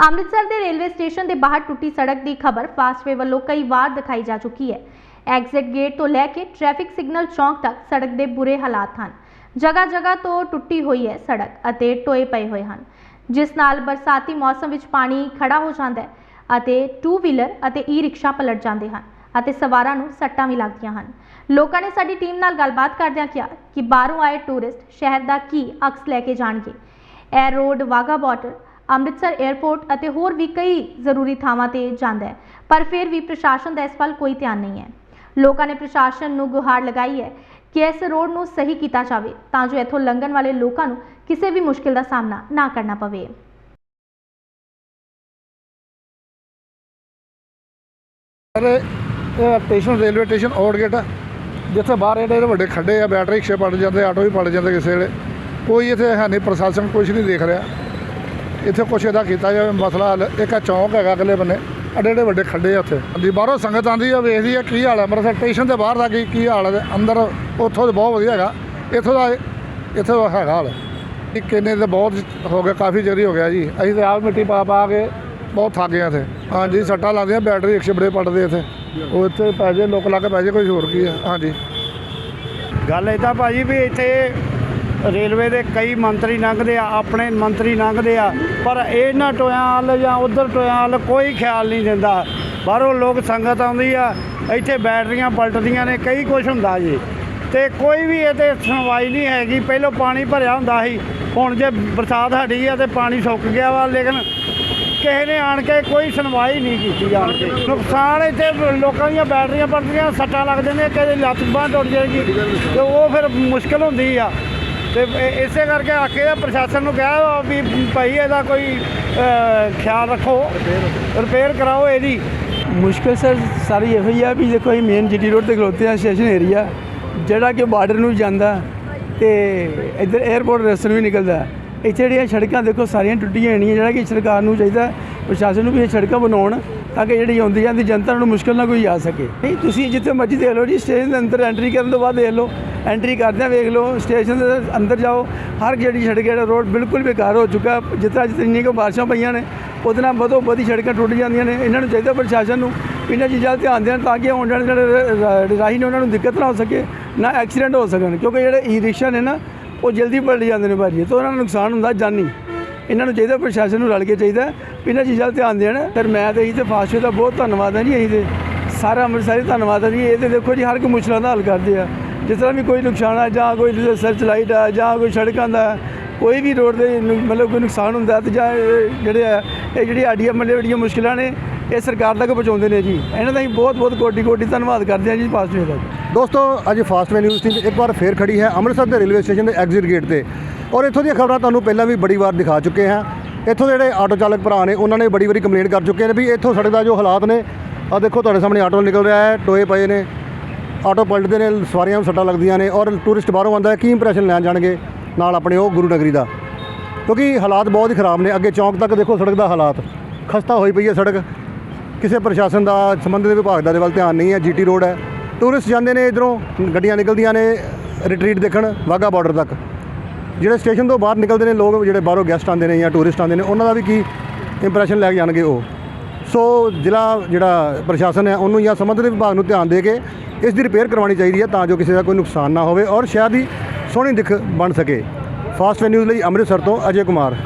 ਅੰਮ੍ਰਿਤਸਰ ਦੇ railway station ਦੇ ਬਾਹਰ ਟੁੱਟੀ ਸੜਕ ਦੀ ਖਬਰ ਫਾਸਟਵੇ ਵੱਲੋਂ ਕਈ ਵਾਰ ਦਿਖਾਈ ਜਾ ਚੁੱਕੀ ਹੈ। ਐਗਜ਼ਿਟ ਗੇਟ ਤੋਂ ਲੈ ਕੇ ਟ੍ਰੈਫਿਕ ਸਿਗਨਲ ਚੌਂਕ ਤੱਕ ਸੜਕ ਦੇ ਬੁਰੇ ਹਾਲਾਤ ਹਨ। ਜਗ੍ਹਾ ਜਗ੍ਹਾ ਤੋਂ ਟੁੱਟੀ ਹੋਈ ਹੈ ਸੜਕ ਅਤੇ ਟੋਏ ਪਏ ਹੋਏ ਹਨ, ਜਿਸ ਨਾਲ ਬਰਸਾਤੀ ਮੌਸਮ ਵਿੱਚ ਪਾਣੀ ਖੜਾ ਹੋ ਜਾਂਦਾ ਹੈ ਅਤੇ ਟੂ ਵੀਲਰ ਅਤੇ ਈ ਰਿਕਸ਼ਾ ਪਲਟ ਜਾਂਦੇ ਹਨ ਅਤੇ ਸਵਾਰਾਂ ਨੂੰ ਸੱਟਾਂ ਵੀ ਲੱਗਦੀਆਂ ਹਨ। ਲੋਕਾਂ ਨੇ ਸਾਡੀ ਟੀਮ ਨਾਲ ਗੱਲਬਾਤ ਕਰਦਿਆਂ ਕਿਹਾ ਕਿ ਬਾਹਰੋਂ ਆਏ ਟੂਰਿਸਟ ਸ਼ਹਿਰ ਦਾ ਕੀ ਅਕਸ ਲੈ ਕੇ ਜਾਣਗੇ। ਇਹ road Wagah border Amritsar airport ਅਤੇ ਹੋਰ ਵੀ ਕਈ ਜ਼ਰੂਰੀ ਥਾਵਾਂ ਤੇ ਜਾਂਦਾ ਹੈ, ਪਰ ਫਿਰ ਵੀ ਪ੍ਰਸ਼ਾਸਨ ਦਾ ਇਸ ਵੱਲ ਕੋਈ ਧਿਆਨ ਨਹੀਂ ਹੈ। ਲੋਕਾਂ ਨੇ ਪ੍ਰਸ਼ਾਸਨ ਨੂੰ ਗੁਹਾਰ ਲਗਾਈ ਹੈ ਕਿ ਇਸ ਰੋਡ ਨੂੰ ਸਹੀ ਕੀਤਾ ਜਾਵੇ ਤਾਂ ਜੋ ਇੱਥੋਂ ਲੰਘਣ ਵਾਲੇ ਲੋਕਾਂ ਨੂੰ ਕਿਸੇ ਵੀ ਮੁਸ਼ਕਿਲ ਦਾ ਸਾਹਮਣਾ ਨਾ ਕਰਨਾ ਪਵੇ। Sir station railway station out gate ਆ, ਜਿੱਥੇ ਬਾਹਰ ਏਡੇ ਵੱਡੇ ਖੱਡੇ ਆ ਬੈਟਰੀ ਰਿਕਸ਼ੇ ਪੜ ਜਾਂਦੇ ਆਟੋ ਵੀ ਪੜ ਜਾਂਦੇ ਕਿਸੇ ਵੇਲੇ। ਕੋਈ ਇੱਥੇ ਹੈ ਨਹੀਂ, ਪ੍ਰਸ਼ਾਸਨ ਕੁਝ ਨਹੀਂ ਦੇਖ ਰਿਹਾ। ਇੱਥੇ ਕੁਛ ਇਹਦਾ ਕੀਤਾ ਜਾਵੇ, ਮਸਲਾ ਹੱਲ। ਇੱਕ ਆ ਚੌਂਕ ਹੈਗਾ ਅਗਲੇ ਬੰਨੇ। ਅੱਡੇ ਏਡੇ ਵੱਡੇ ਖੱਡੇ ਆ ਉੱਥੇ। ਹਾਂਜੀ, ਬਾਹਰੋਂ ਸੰਗਤ ਆਂਦੀ ਆ, ਵੇਖਦੀ ਆ ਕੀ ਹਾਲ ਹੈ ਅੰਮ੍ਰਿਤਸਰ ਸਟੇਸ਼ਨ ਦੇ ਬਾਹਰ ਦਾ ਕੀ ਕੀ ਹਾਲ ਹੈ ਅੰਦਰ ਉੱਥੋਂ ਦੇ ਬਹੁਤ ਵਧੀਆ ਹੈਗਾ। ਇੱਥੋਂ ਦਾ ਇੱਥੋਂ ਦਾ ਹੈਗਾ ਹਾਲ। ਇੱਕ ਕਿੰਨੇ ਤੇ ਬਹੁਤ ਹੋ ਗਿਆ, ਕਾਫੀ ਜਰੀ ਹੋ ਗਿਆ ਜੀ। ਅਸੀਂ ਤੇ ਆਪ ਮਿੱਟੀ ਪਾ ਪਾ ਕੇ ਬਹੁਤ ਥੱਕ ਗਏ ਇੱਥੇ। ਹਾਂਜੀ, ਸੱਟਾਂ ਲੱਗਦੀਆਂ ਬੈਟਰੀ ਰਿਕਸ਼ੇ ਬੜੇ ਪੜਦੇ ਇੱਥੇ। ਉਹ ਇੱਥੇ ਪੈ ਜੇ, ਲੋਕ ਲਾ ਕੇ ਪੈ ਜੇ ਕੋਈ ਹੋਰ ਕੀ ਆ। ਹਾਂਜੀ। ਗੱਲ ਇਦਾਂ ਭਾਜੀ ਵੀ ਇੱਥੇ ਰੇਲਵੇ ਦੇ ਕਈ ਮੰਤਰੀ ਲੰਘਦੇ ਆ, ਆਪਣੇ ਮੰਤਰੀ ਲੰਘਦੇ ਆ, ਪਰ ਇਹਨਾਂ ਟੋਇਆਂ ਵੱਲ ਜਾਂ ਉਧਰ ਟੋਇਆਂ ਵੱਲ ਕੋਈ ਖਿਆਲ ਨਹੀਂ ਦਿੰਦਾ। ਬਾਹਰੋਂ ਲੋਕ ਸੰਗਤ ਆਉਂਦੀ ਆ, ਇੱਥੇ ਬੈਟਰੀਆਂ ਪਲਟਦੀਆਂ ਨੇ, ਕਈ ਕੁਝ ਹੁੰਦਾ ਜੀ। ਤੇ ਕੋਈ ਵੀ ਇਹਤੇ ਸੁਣਵਾਈ ਨਹੀਂ ਹੈਗੀ, ਪਹਿਲਾਂ ਪਾਣੀ ਭਰਿਆ ਹੁੰਦਾ ਸੀ, ਹੁਣ ਜੇ ਬਰਸਾਤ ਹਟੀ ਆ ਤੇ ਪਾਣੀ ਸੁੱਕ ਗਿਆ ਵਾ, ਲੇਕਿਨ ਕਿਸੇ ਨੇ ਆਣ ਕੇ ਕੋਈ ਸੁਣਵਾਈ ਨਹੀਂ ਕੀਤੀ ਆਣ ਕੇ। ਨੁਕਸਾਨ ਇੱਥੇ ਲੋਕਾਂ ਦੀਆਂ ਬੈਟਰੀਆਂ ਪਲਟਦੀਆਂ, ਸੱਟਾਂ ਲੱਗ ਜਾਂਦੀਆਂ ਕਦੇ ਲੱਤ ਬਾਂਹ ਟੁੱਟ ਜਾਏਗੀ, ਤੇ ਉਹ ਫਿਰ ਮੁਸ਼ਕਲ ਹੁੰਦੀ ਆ। ਤੇ ਇਸੇ ਕਰਕੇ ਆਖੇ ਦਾ ਪ੍ਰਸ਼ਾਸਨ ਨੂੰ ਕਿਹਾ ਵੀ ਭਾਈ ਇਹਦਾ ਕੋਈ ਖਿਆਲ ਰੱਖੋ ਰਿਪੇਅਰ ਕਰਾਓ ਇਹਦੀ। ਮੁਸ਼ਕਿਲ ਸਰ, ਸਾਰੀ ਇਹੋ ਹੀ ਆ ਵੀ ਦੇਖੋ, ਅਸੀਂ ਮੇਨ ਜੀਟੀ ਰੋਡ ਤੇ ਖਲੋਤੇ ਆ ਸਟੇਸ਼ਨ ਏਰੀਆ ਜਿਹੜਾ ਕਿ ਬਾਰਡਰ ਨੂੰ ਜਾਂਦਾ ਤੇ ਇੱਧਰ 에ਅਰਪੋਰਟ ਰਸਨ ਵੀ ਨਿਕਲਦਾ। ਇੱਥੇ ਜਿਹੜੀਆਂ ਸੜਕਾਂ ਦੇਖੋ, ਸਾਰੀਆਂ ਟੁੱਟੀਆਂ ਹੋਣੀਆਂ ਜਿਹੜਾ ਕਿ ਸਰਕਾਰ ਨੂੰ ਚਾਹੀਦਾ, ਪ੍ਰਸ਼ਾਸਨ ਨੂੰ ਵੀ ਇਹ ਸੜਕਾਂ ਬਣਾਉਣ, ਤਾਂ ਕਿ ਜਿਹੜੀ ਆਉਂਦੀ ਜਾਂਦੀ ਜਨਤਾ ਨੂੰ ਮੁਸ਼ਕਲ ਨਾ ਕੋਈ ਆ ਸਕੇ। ਨਹੀਂ, ਤੁਸੀਂ ਜਿੱਥੇ ਮਰਜ਼ੀ ਦੇਖ ਲਓ ਜੀ ਸਟੇਸ਼ਨ ਦੇ ਅੰਦਰ ਐਂਟਰੀ ਕਰਨ ਤੋਂ ਬਾਅਦ ਦੇਖ ਲਓ। ਐਂਟਰੀ ਕਰਦਿਆਂ ਵੇਖ ਲਓ ਸਟੇਸ਼ਨ ਦੇ ਅੰਦਰ ਜਾਓ, ਹਰ ਜਿਹੜੀ ਸੜਕ ਜਿਹੜਾ ਰੋਡ ਬਿਲਕੁਲ ਬੇਕਾਰ ਹੋ ਚੁੱਕਾ, ਜਿੱਦਾਂ ਤਰ੍ਹਾਂ ਜਿੰਨੀ ਕੁ ਬਾਰਿਸ਼ਾਂ ਪਈਆਂ ਨੇ, ਉਹਦੇ ਨਾਲ ਵਧੋ ਵਧੀ ਸੜਕਾਂ ਟੁੱਟ ਜਾਂਦੀਆਂ ਨੇ, ਇਹਨਾਂ ਨੂੰ ਚਾਹੀਦਾ ਪ੍ਰਸ਼ਾਸਨ ਨੂੰ ਇਹਨਾਂ ਚੀਜ਼ਾਂ 'ਤੇ ਧਿਆਨ ਦੇਣ ਤਾਂ ਕਿ ਆਉਣ ਜਾਣ ਜਿਹੜੇ ਰ- ਰਾਹੀ ਨੇ ਉਹਨਾਂ ਨੂੰ ਦਿੱਕਤ ਨਾ ਹੋ ਸਕੇ, ਨਾ ਐਕਸੀਡੈਂਟ ਹੋ ਸਕਣ, ਕਿਉਂਕਿ ਜਿਹੜੇ ਈ ਰਿਕਸ਼ਾ ਨੇ ਨਾ, ਉਹ ਜਲਦੀ ਪਲਟ ਜਾਂਦੇ ਨੇ ਭਾਜੀ, ਤਾਂ ਉਹਨਾਂ ਨੂੰ ਨੁਕਸਾਨ ਹੁੰਦਾ ਜਾਨੀ। ਇਹਨਾਂ ਨੂੰ ਚਾਹੀਦਾ ਪ੍ਰਸ਼ਾਸਨ ਨੂੰ ਰਲ ਕੇ ਚਾਹੀਦਾ, ਇਹਨਾਂ ਚੀਜ਼ਾਂ 'ਤੇ ਧਿਆਨ ਦੇਣ। ਫਿਰ ਮੈਂ ਤੇ ਇਹੀ ਤੇ ਫਾਸਟਵੇ ਦਾ ਬਹੁਤ ਧੰਨਵਾਦ ਹੈ ਜੀ, ਇਹੀ ਤੇ ਸਾਰਾ ਅੰਮ੍ਰਿਤਸਰੀ ਧੰਨਵਾਦ ਹੈ ਜੀ, ਇਹ ਤੇ ਦੇਖੋ ਜੀ, ਹਰ ਇੱਕ ਮੁਸ਼ਕਲਾਂ ਦਾ ਹੱਲ ਕਰਦੇ ਆ। ਜਿਸ ਤਰ੍ਹਾਂ ਵੀ ਕੋਈ ਨੁਕਸਾਨ ਆ ਜਾਂ ਕੋਈ ਸਰਚ ਲਾਈਟ ਆ ਜਾਂ ਕੋਈ ਸੜਕਾਂ ਦਾ ਕੋਈ ਵੀ ਰੋਡ ਦੇ ਮਤਲਬ ਕੋਈ ਨੁਕਸਾਨ ਹੁੰਦਾ ਤੇ ਜਾਂ ਇਹ ਜਿਹੜੇ ਆ, ਇਹ ਜਿਹੜੀ ਆਡੀਆਂ ਮਤਲਬ ਜਿਹੜੀਆਂ ਮੁਸ਼ਕਲਾਂ ਨੇ, ਇਹ ਸਰਕਾਰ ਤੱਕ ਪਹੁੰਚਾਉਂਦੇ ਨੇ ਜੀ। ਇਹਨਾਂ ਦਾ ਹੀ ਬਹੁਤ ਬਹੁਤ ਕੋਟੀ ਕੋਟੀ ਧੰਨਵਾਦ ਕਰਦੇ ਆ ਜੀ ਫਾਸਟਵੇ ਦਾ ਦੋਸਤੋ, ਅੱਜ ਫਾਸਟਵੇ ਨਿਊਜ਼ ਟੀਮ ਇੱਕ ਵਾਰ ਫੇਰ ਖੜੀ ਹੈ ਅੰਮ੍ਰਿਤਸਰ ਦੇ ਰੇਲਵੇ ਸਟੇਸ਼ਨ ਦੇ ਐਗਜ਼ਿਟ ਗੇਟ ਤੇ। ਔਰ ਇੱਥੋਂ ਦੀਆਂ ਖਬਰਾਂ ਤੁਹਾਨੂੰ ਪਹਿਲਾਂ ਵੀ ਬੜੀ ਵਾਰ ਦਿਖਾ ਚੁੱਕੇ ਹਾਂ। ਇੱਥੋਂ ਦੇ ਜਿਹੜੇ ਆਟੋ ਚਾਲਕ ਭਰਾ ਨੇ, ਉਹਨਾਂ ਨੇ ਬੜੀ ਵਾਰੀ ਕੰਪਲੇਂਟ ਕਰ ਚੁੱਕੇ ਨੇ ਵੀ ਇੱਥੋਂ ਸੜਕ ਦਾ ਜੋ ਹਾਲਾਤ ਨੇ ਆ ਦੇਖੋ ਤੁਹਾਡੇ ਸਾਹਮਣੇ ਆਟੋ ਨਿਕਲ ਰਿਹਾ ਹੈ, ਟੋਏ ਪਏ ਨੇ। ਆਟੋ ਪਲਟਦੇ ਨੇ, ਸਵਾਰੀਆਂ ਨੂੰ ਸੱਟਾਂ ਲੱਗਦੀਆਂ ਨੇ ਔਰ ਟੂਰਿਸਟ ਬਾਹਰੋਂ ਆਉਂਦਾ ਕੀ ਇੰਪ੍ਰੈਸ਼ਨ ਲੈਣ ਜਾਣਗੇ ਨਾਲ ਆਪਣੇ ਉਹ ਗੁਰੂ ਨਗਰੀ ਦਾ? ਕਿਉਂਕਿ ਹਾਲਾਤ ਬਹੁਤ ਹੀ ਖਰਾਬ ਨੇ, ਅੱਗੇ ਚੌਂਕ ਤੱਕ ਦੇਖੋ ਸੜਕ ਦਾ ਹਾਲਾਤ, ਖਸਤਾ ਹੋਈ ਪਈ ਹੈ ਸੜਕ। ਕਿਸੇ ਪ੍ਰਸ਼ਾਸਨ ਦਾ, ਸੰਬੰਧਿਤ ਵਿਭਾਗ ਦਾ ਦੇ ਵੱਲ ਧਿਆਨ ਨਹੀਂ ਹੈ, ਜੀਟੀ ਰੋਡ ਹੈ। ਟੂਰਿਸਟ ਜਾਂਦੇ ਨੇ ਇਧਰੋਂ, ਗੱਡੀਆਂ ਨਿਕਲਦੀਆਂ ਨੇ ਰਿਟਰੀਟ ਦੇਖਣ, ਵਾਹਗਾ ਬਾਰਡਰ ਤੱਕ। ਜਿਹੜੇ ਸਟੇਸ਼ਨ ਤੋਂ ਬਾਹਰ ਨਿਕਲਦੇ ਨੇ ਲੋਕ, ਜਿਹੜੇ ਬਾਹਰੋਂ ਗੈਸਟ ਆਉਂਦੇ ਨੇ ਜਾਂ ਟੂਰਿਸਟ ਆਉਂਦੇ ਨੇ, ਉਹਨਾਂ ਦਾ ਵੀ ਕੀ ਇੰਪ੍ਰੈਸ਼ਨ ਲੈ ਕੇ ਜਾਣਗੇ ਉਹ। ਸੋ ਜ਼ਿਲ੍ਹਾ ਜਿਹੜਾ ਪ੍ਰਸ਼ਾਸਨ ਹੈ, ਉਹਨੂੰ ਜਾਂ ਸੰਬੰਧਿਤ ਵਿਭਾਗ ਨੂੰ ਧਿਆਨ ਦੇ ਕੇ ਇਸ ਦੀ ਰਿਪੇਅਰ ਕਰਵਾਉਣੀ ਚਾਹੀਦੀ ਹੈ ਤਾਂ ਜੋ ਕਿਸੇ ਦਾ ਕੋਈ ਨੁਕਸਾਨ ਨਾ ਹੋਵੇ ਔਰ ਸ਼ਹਿਰ ਦੀ ਸੋਹਣੀ ਦਿੱਖ ਬਣ ਸਕੇ। ਫਾਸਟ ਨਿਊਜ਼ ਲਈ ਅੰਮ੍ਰਿਤਸਰ ਤੋਂ ਅਜੇ ਕੁਮਾਰ।